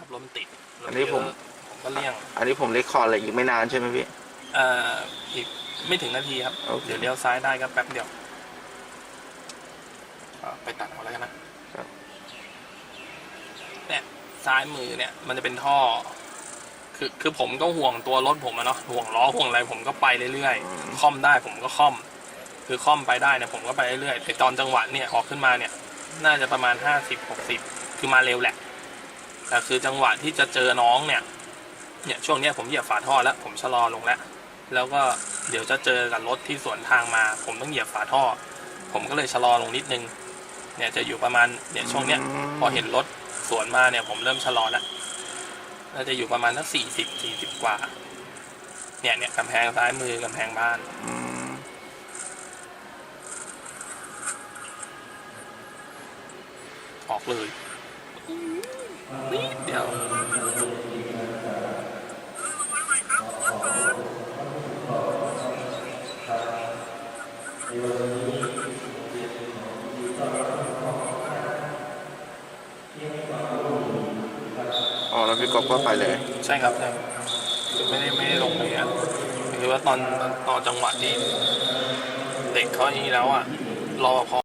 ครับรถมันติดรถอันนี้ผม เยะผมก็เลี่ยงอันนี้ผมเล็กคอร์ดอะไรอีกไม่นานใช่ไหมพี่ เอ่ออีกไม่ถึงนาทีครับ โอเค เดี๋ยวเลี้ยวซ้ายได้ก็แป๊บเดียวอะไปตัดเอาแล้วกันนะครับเนี่ยซ้ายมือเนี่ย มันจะเป็นท่อ คือคือผมก็ห่วงตัวรถผมอะเนาะห่วงล้อห่วงอะไรผมก็ไปเรื่อยๆค่อมได้ผมก็ค่อม คือค่อมไปได้เนี่ยผมก็ไปเรื่อยๆแต่ตอนจังหวะเนี่ยออกขึ้นมาเนี่ย น่าจะประมาณห้าสิบหกสิบคือมาเร็วแหละ แต่คือจังหวะที่จะเจอน้องเนี่ยเนี่ยช่วงเนี้ยผมเหยียบฝาท่อแล้ว ผมชะลอลงแล้ว แล้วก็เดี๋ยวจะเจอกับรถที่สวนทางมา ผมต้องเหยียบฝาท่อ ผมก็เลยชะลอลงนิดนึง เนี่ยจะอยู่ประมาณเนี่ยช่วงเนี้ยพอเห็นรถสวนมาเนี่ย ผมเริ่มชะลอแล้วน่าจะอยู่ประมาณสักสี่สิบสี่สิบกว่า เนี่ยเนี่ยกำแพงซ้ายมือกำแพงบ้านอืมออกเลย นิดเดียวอ๋อแล้วพี่กบก็ไปเลย ใช่ครับใช่คือไม่ได้ไม่ได้ลงเลยอะคือว่าตอนตอนจังหวะที่เด็กเขาอย่างนี้แล้วอะรอพอ